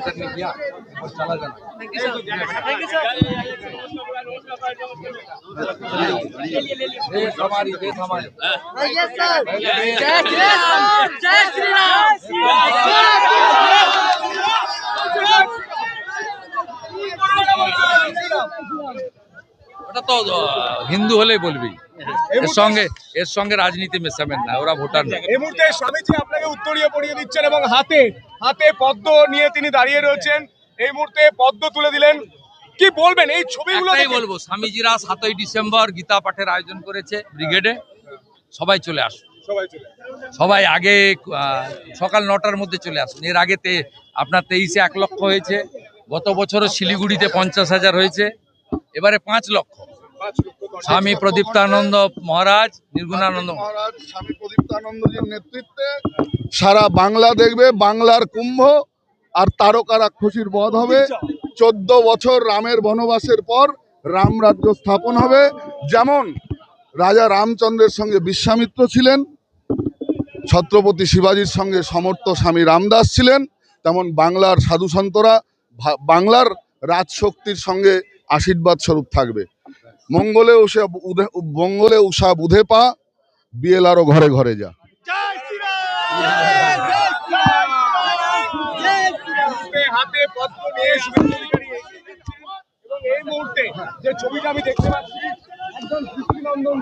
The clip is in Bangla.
सर ने किया और चला जाना thank you sir thank you sir देश हमारी देश हमारी जय सर जय श्री राम जय श्री राम ওটা তো হিন্দু হলেই বলবি। এর সঙ্গে এর সঙ্গে রাজনীতি মেশাবেন না ওরা ভোটার না। এই মুহূর্তে স্বামীজি আপনাকে উত্তরীয় পড়িয়ে দিচ্ছেন এবং হাতে হাতে পদ্ম নিয়ে তিনি দাঁড়িয়ে রয়েছেন। এই মুহূর্তে পদ্ম তুলে দিলেন। কি বলবেন এই ছবিগুলো বলব স্বামীজিরা সাতই ডিসেম্বর গীতা পাঠের আয়োজন করেছে ব্রিগেডে। সবাই চলে আসুন। সবাই সবাই আগে সকাল নটার মধ্যে চলে আসুন। এর আগে তে আপনার তেইশে এক লক্ষ হয়েছে গত বছরও শিলিগুড়িতে পঞ্চাশ হাজার হয়েছে। এবারে পাঁচ লক্ষ। স্বামী প্রদীপ্তানন্দ মহারাজ নির্গুণানন্দ মহারাজ স্বামী প্রদীপ্তানন্দজির নেতৃত্বে সারা বাংলা দেখবে বাংলার কুম্ভ আর তারকা রাক্ষসীর বধ হবে। চোদ্দ বছর রামের বনবাসের পর রাম রাজ্য স্থাপন হবে। যেমন রাজা রামচন্দ্রের সঙ্গে বিশ্বামিত্র ছিলেন ছত্রপতি শিবাজির সঙ্গে সমর্থ স্বামী রামদাস ছিলেন তেমন বাংলার সাধুসন্তরা ভা- বাংলার রাজশক্তির সঙ্গে আশীর্বাদ স্বরূপ থাকবে। মঙ্গলে উষা মঙ্গলে উষা বুধে পা বিয়েলারও ঘরে ঘরে যা। এই মুহূর্তে যে ছবিটা আমি দেখতে পাচ্ছি একজন কৃষ্ণনন্দন